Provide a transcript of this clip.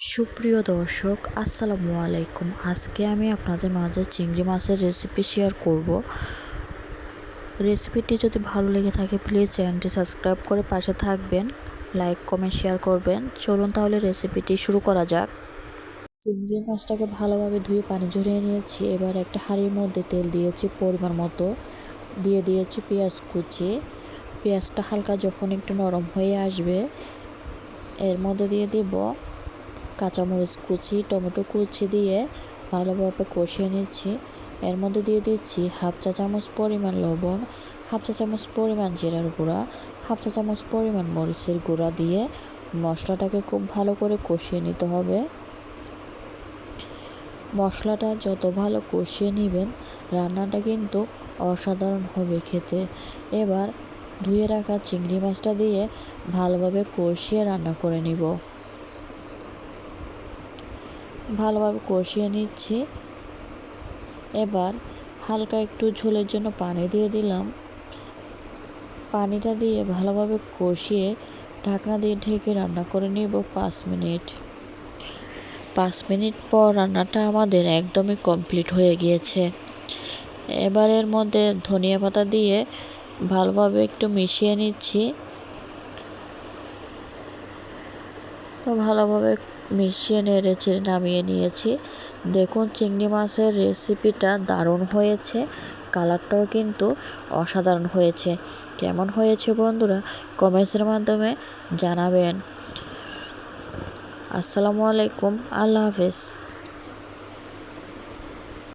সুপ্রিয় দর্শক, আসসালামু আলাইকুম। আজকে আমি আপনাদের মাঝে চিংড়ি মাছের রেসিপি শেয়ার করব। রেসিপিটি যদি ভালো লেগে থাকে প্লিজ চ্যানেলটি সাবস্ক্রাইব করে পাশে থাকবেন লাইক কমেন্ট শেয়ার করবেন। চলুন তাহলে রেসিপিটি শুরু করা যাক। চিংড়ি মাছটাকে ভালোভাবে ধুয়ে পানি ঝরিয়ে নিয়েছি। এবার একটা হাঁড়ির মধ্যে তেল দিয়েছি পরিমাণ মতো। দিয়ে দিয়েছি পেঁয়াজ কুচি। পেঁয়াজটা হালকা যখন একটু নরম হয়ে আসবে, এর মধ্যে দিয়ে দিব কাঁচামরিচ কুচি, টমেটো কুচি দিয়ে ভালোভাবে কষিয়ে নিচ্ছি। এর মধ্যে দিয়ে দিচ্ছি হাফ চা চামচ পরিমাণ লবণ, হাফ চা চামচ পরিমাণ জিরার গুঁড়া, হাফ চা চামচ পরিমাণ মরিচের গুঁড়া দিয়ে মশলাটাকে খুব ভালো করে কষিয়ে নিতে হবে। মশলাটা যত ভালো কষিয়ে নেবেন, রান্নাটা কিন্তু অসাধারণ হবে খেতে। এবার ধুয়ে রাখা চিংড়ি মাছটা দিয়ে ভালোভাবে কষিয়ে রান্না করে নিব। ভালোভাবে কষিয়ে নিচ্ছি। এবার হালকা একটু ঝোলের জন্য পানি দিয়ে দিলাম। পানিটা দিয়ে ভালোভাবে কষিয়ে ঢাকনা দিয়ে ঢেকে রান্না করে নিব পাঁচ মিনিট। পাঁচ মিনিট পর রান্নাটা আমাদের একদমই কমপ্লিট হয়ে গিয়েছে। এবার এর মধ্যে ধনিয়া পাতা দিয়ে ভালোভাবে একটু মিশিয়ে নিচ্ছি। ভালোভাবে মিশিয়ে নেড়েছে নামিয়ে নিয়েছি। দেখুন, চিংড়ি মাছের রেসিপিটা দারুণ হয়েছে। কালারটাও কিন্তু অসাধারণ হয়েছে। কেমন হয়েছে বন্ধুরা? কমেন্টসের মাধ্যমে জানাবেন। আসসালামু আলাইকুম। আল্লাহ হাফেজ।